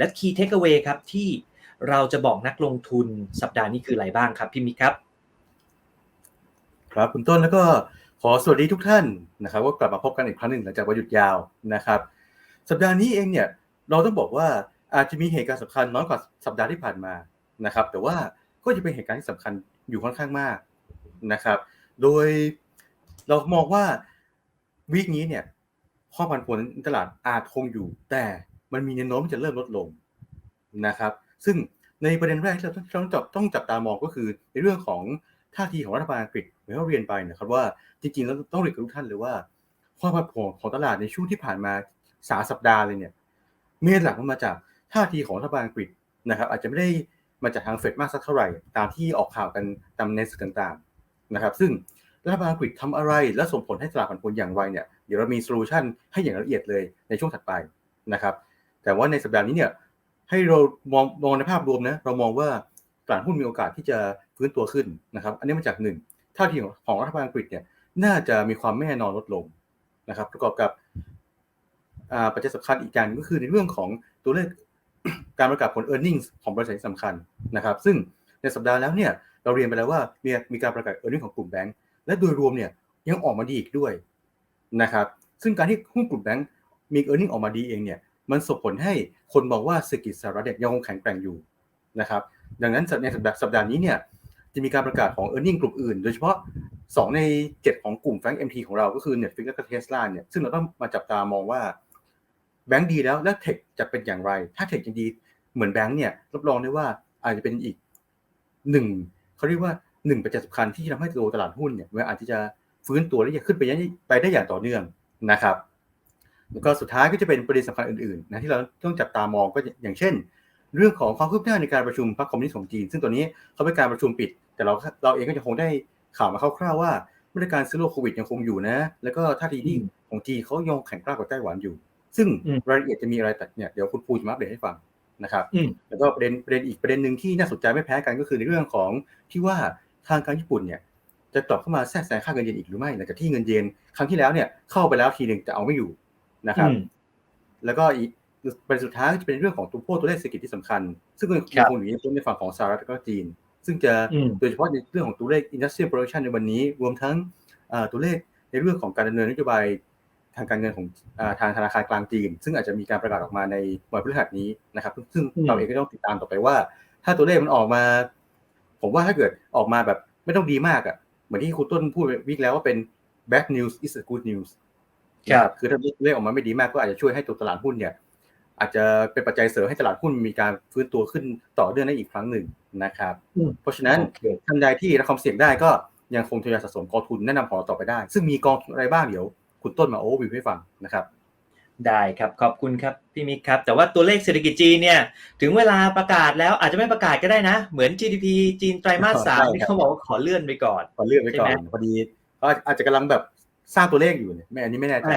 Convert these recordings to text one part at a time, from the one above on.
และ Key Takeaway ครับที่เราจะบอกนักลงทุนสัปดาห์นี้คืออะไรบ้างครับพี่มิกครับ ครับคุณต้นแล้วก็ขอสวัสดีทุกท่านนะครับว่ากลับมาพบกันอีกครั้งหนึ่งหลังจากวันหยุดยาวนะครับ สัปดาห์นี้เองเนี่ยเราต้องบอกว่าอาจจะมีเหตุการณ์สำคัญน้อยกว่าสัปดาห์ที่ผ่านมานะครับ แต่ว่าก็จะเป็นเหตุการณ์ที่สำคัญอยู่ค่อนข้างมากนะครับ โดยเรามองว่าวีคนี้เนี่ยข้อผันผวนตลาดอาจคงอยู่แต่ มันมีแนวโน้มที่จะเริ่มลดลงนะครับ ซึ่งในประเด็นแรกที่เราต้องจับต้องจับตามองก็คือ ในเรื่องของท่าทีของรัฐบาลอังกฤษเหมือนที่เราเรียนไปนะครับว่าจริงๆแล้วต้องเรียนกับทุกท่านเลยว่า ความผันผวนของตลาดในช่วงที่ผ่านมาสาสัปดาห์เลยเนี่ยเมนหลักมันมาจากท่าทีของรัฐบาลอังกฤษนะครับ อาจจะไม่ได้มาจากทางเฟดมากสักเท่าไหร่ ตามที่ออกข่าวกันตามในสื่อต่างๆนะครับ ซึ่งรัฐบาลอังกฤษทำอะไร และส่งผลให้ตลาดผันผวนอย่างไรเนี่ยเดี๋ยวเรามีโซลูชันให้อย่างละเอียดเลยในช่วงถัดไปนะครับ แต่ว่าในสัปดาห์นี้เนี่ยให้เรามองมองในภาพรวมนะเรามองว่าตลาดหุ้นมีโอกาสที่จะฟื้นตัวขึ้นนะครับ อันนี้มาจากหนึ่งท่าทีของรัฐบาลอังกฤษเนี่ยน่าจะมีความไม่แน่นอนลดลงนะครับ ประกอบกับปัจจัยสำคัญอีกอย่างก็คือในเรื่องของตัวเลขการประกาศผล e a r n i n g ของบริษัทที่สำคัญนะครับ ซึ่งในสัปดาห์แล้วเนี่ยเราเรียนไปแล้วว่ามีมีการประกาศ e a r n i n g ของกลุ่มแบงก์และโดยรวมเนี่ยยังออกมาดีอีกด้วยนะครับ ซึ่งการที่หุ้นกลุ่มแบงก์มี e a r n i n g ออกมาดีเองเนี่ย มันส่งผลให้คนมองว่าเศรษฐกิจสหรัฐยังคงแข็งแกร่งอยู่นะครับดังนั้นในสัปดาห์สัปดาห์นี้เนี่ยจะมีการประกาศของ e a r n i n g กลุ่มอื่น โดยเฉพาะ 2 ใน 7 ของกลุ่มแฟง MT ของเราก็คือ Netflix และก็ Tesla เนี่ยซึ่งเราต้องมาจับตามองว่าแบงก์ดีแล้วแล้วเทคจะเป็นอย่างไร ถ้าเทคยังดีเหมือนแบงก์เนี่ยรับรองได้ว่าอาจจะเป็นอีกหนึ่งเขาเรียกว่าหนึ่งปัจจัยสำคัญที่ทำให้ตัวตลาดหุ้นเนี่ยมันอาจจะฟื้นตัวและจะขึ้นไปไปได้อย่างต่อเนื่องนะครับ แล้วก็สุดท้ายก็จะเป็นประเด็นสำคัญอื่นๆนะที่เราต้องจับตามองก็อย่างเช่น เรื่องของความคืบหน้าในการประชุมพรรคคอมมิวนิสต์ของจีน ซึ่งตัวนี้เขาเป็นการประชุมปิด แต่เราเราเองก็จะคงได้ข่าวมาคร่าวๆว่ามาตรการซื้อโรคโควิดยังคงอยู่นะ แล้วก็ท่าทีที่ของจีนเขายังแข็งกร้ากว่าไต้หวันอยู่ ซึ่งรายละเอียดจะมีอะไรแต่เนี่ยเดี๋ยวคุณภูจะมาอัปเดตให้ฟังนะครับแล้วก็ประเด็นประเด็นอีกประเด็นหนึ่งที่น่าสนใจไม่แพ้กันก็คือในเรื่องของที่ว่าทางการญี่ปุ่นเนี่ยจะตอบเข้ามาแทรกแซงค่าเงินเยนอีกหรือไม่หลังจากที่เงินเยนครั้งที่แล้วเนี่ยเข้าไปแล้วทีหนึ่งแต่เอาไม่อยู่ นะครับ แล้วก็อีกประเด็นสุดท้ายจะเป็นเรื่องของตัวพวกตัวเลขเศรษฐกิจที่สำคัญ ซึ่งก็ยังคงอยู่ในฝั่งของสหรัฐและก็จีน ซึ่งจะโดยเฉพาะในเรื่องของตัวเลข industrial production ในวันนี้ รวมทั้งตัวเลขในเรื่องของการดำเนินนโยบายทางการเงินของทางธนาคารกลางจีน ซึ่งอาจจะมีการประกาศออกมาในวันพฤหัสนี้นะครับ ซึ่งเราเองก็ต้องติดตามต่อไปว่า ถ้าตัวเลขมันออกมา ผมว่าถ้าเกิดออกมาแบบไม่ต้องดีมากอะ เหมือนที่คุณต้นพูดวิกแล้วว่าเป็น bad news is a good news ครับ คือถ้าเลขออกมาไม่ดีมากก็อาจจะช่วยให้ตัวตลาดหุ้นเนี่ย อาจจะเป็นปัจจัยเสริมให้ตลาดหุ้นมีการฟื้นตัวขึ้นต่อเนื่องได้อีกครั้งหนึ่งนะครับ เพราะฉะนั้นท่านใดที่รับความเสี่ยงได้ก็ยังคงทยอยสะสมกองทุนแนะนำของเราต่อไปได้ ซึ่งมีกองทุนอะไรบ้างเดี๋ยว คุณต้นมาโอเวอร์วิวให้ฟังนะครับได้ครับขอบคุณครับพี่มิกครับ แต่ว่าตัวเลขเศรษฐกิจจีนเนี่ย ถึงเวลาประกาศแล้วอาจจะไม่ประกาศก็ได้นะ เหมือน GDP จีนไตรมาสสามที่เขาบอกว่าขอเลื่อนไปก่อน ขอเลื่อนไปก่อน พอดีก็อาจจะกำลังแบบ สร้างตัวเลขอยู่เนี่ยไม่อันนี้ไม่แน่ใจ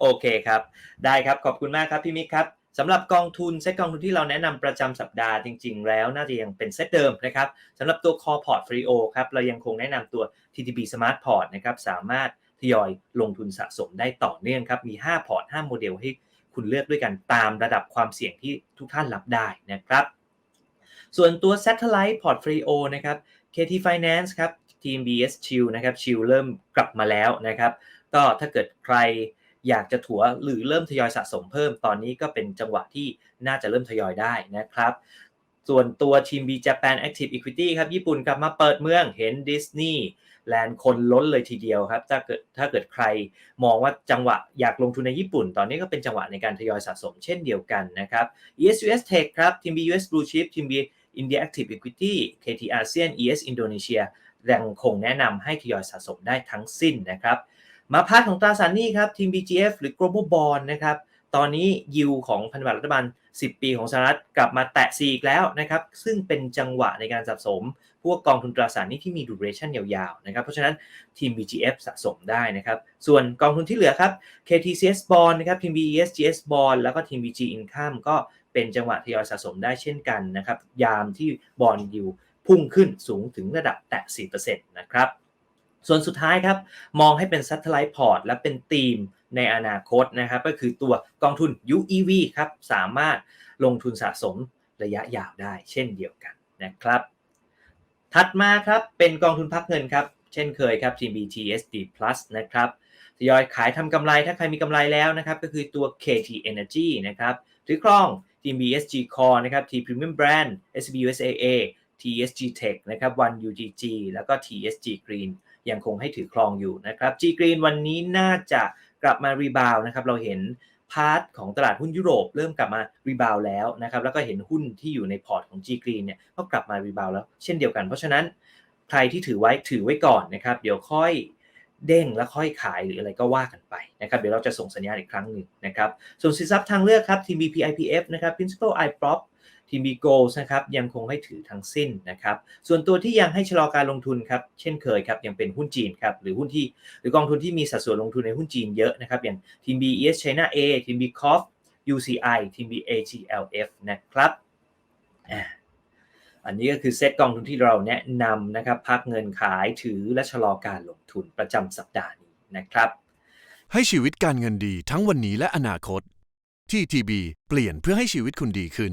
โอเคครับ ได้ครับขอบคุณมากครับพี่มิกครับสำหรับกองทุนเซ็ตกองทุนที่เราแนะนำประจำสัปดาห์จริง ๆ แล้วน่าจะยังเป็นเซตเดิมนะครับสำหรับตัว Core Portfolio ครับเรายังคงแนะนำตัว TTB Smart Port นะครับสามารถทยอยลงทุนสะสมได้ต่อเนื่องครับมี 5 พอร์ต 5 โมเดลให้คุณเลือกด้วยกันตามระดับความเสี่ยงที่ทุกท่านรับได้นะครับ ส่วนตัว Satellite Portfolio นะครับ KT Finance ครับ ทีม BS Chill นะครับ Chill เริ่มกลับมาแล้วนะครับ ก็ถ้าเกิดใครอยากจะถัวหรือเริ่มทยอยสะสมเพิ่มตอนนี้ก็เป็นจังหวะที่น่าจะเริ่มทยอยได้นะครับ ส่วนตัวทีม B Japan Active Equity ครับญี่ปุ่นกลับมาเปิดเมืองเห็นดิสนีย์แลนด์คนล้นเลยทีเดียวครับ ถ้าเกิดถ้าเกิดใครมองว่าจังหวะอยากลงทุนในญี่ปุ่น ตอนนี้ก็เป็นจังหวะในการทยอยสะสมเช่นเดียวกันนะครับ ESUS Tech ครับทีม B US Blue Chip ทีม B India Active Equity KT ASEAN ES Indonesia ยังคงแนะนำให้ทยอยสะสมได้ทั้งสิ้นนะครับ มาพาร์ทของตราสารหนี้ครับทีม BGF หรือ Global Bond นะครับตอนนี้ยิวของพันธบัตรรัฐบาล 10 ปีของสหรัฐกลับมาแตะ4อีกแล้วนะครับซึ่งเป็นจังหวะในการสะสม พวกกองทุนตราสารนี้ที่มี duration ยาวๆนะครับเพราะฉะนั้นทีม BGF สะสมได้นะครับส่วนกองทุนที่เหลือครับ KTCS Bond นะครับทีม BESGS Bond แล้วก็ทีม BG Income ก็เป็นจังหวะทยอยสะสมได้เช่นกันนะครับยามที่บอลยิว พุ่งขึ้นสูงถึงระดับแตะ 4%นะครับ ส่วนสุดท้ายครับ มองให้เป็น Satellite Port และเป็นธีมในอนาคตนะครับ ก็คือตัวกองทุน UEV ครับ สามารถลงทุนสะสมระยะยาวได้เช่นเดียวกันนะครับ ถัดมาครับเป็นกองทุนพักเงินครับ เช่นเคยครับ TBTSD Plus นะครับทยอยขายทำกำไรถ้าใครมีกำไรแล้วนะครับ ก็คือตัว KT Energy นะครับถือครอง TBSG Core นะครับ T Premium Brand SBUSAA TSG Tech นะครับ One UGG แล้วก็ TSG Green ยังคงให้ถือครองอยู่นะครับ G Green วันนี้น่าจะกลับมารีบาวนะครับ เราเห็นพาร์ทของตลาดหุ้นยุโรปเริ่มกลับมารีบาวแล้วนะครับ แล้วก็เห็นหุ้นที่อยู่ในพอร์ตของ G Green เนี่ยก็กลับมารีบาวแล้วเช่นเดียวกัน เพราะฉะนั้นใครที่ถือไว้ถือไว้ก่อนนะครับ เดี๋ยวค่อยเด้งแล้วค่อยขายหรืออะไรก็ว่ากันไปนะครับ เดี๋ยวเราจะส่งสัญญาณอีกครั้งหนึ่งนะครับ ส่วนสินทรัพย์ทางเลือกครับทีม BPIPF นะครับ Principal iProp ทีม B Goals นะครับยังคงให้ถือทั้งสิ้นนะครับ ส่วนตัวที่ยังให้ชะลอการลงทุนครับเช่นเคยครับยังเป็นหุ้นจีนครับหรือหุ้นที่หรือกองทุนที่มีสัดส่วนลงทุนในหุ้นจีนเยอะนะครับอย่างทีม BES China A ทีม B c o f UCI ทีม BAGLF นะครับอันนี้ก็คือเซตกองทุนที่เราแนะนำนะครับพักเงินขายถือและชะลอการลงทุนประจำสัปดาห์นี้นะครับ ให้ชีวิตการเงินดีทั้งวันนี้และอนาคตที่ TB เปลี่ยนเพื่อให้ชีวิตคุณดีขึ้น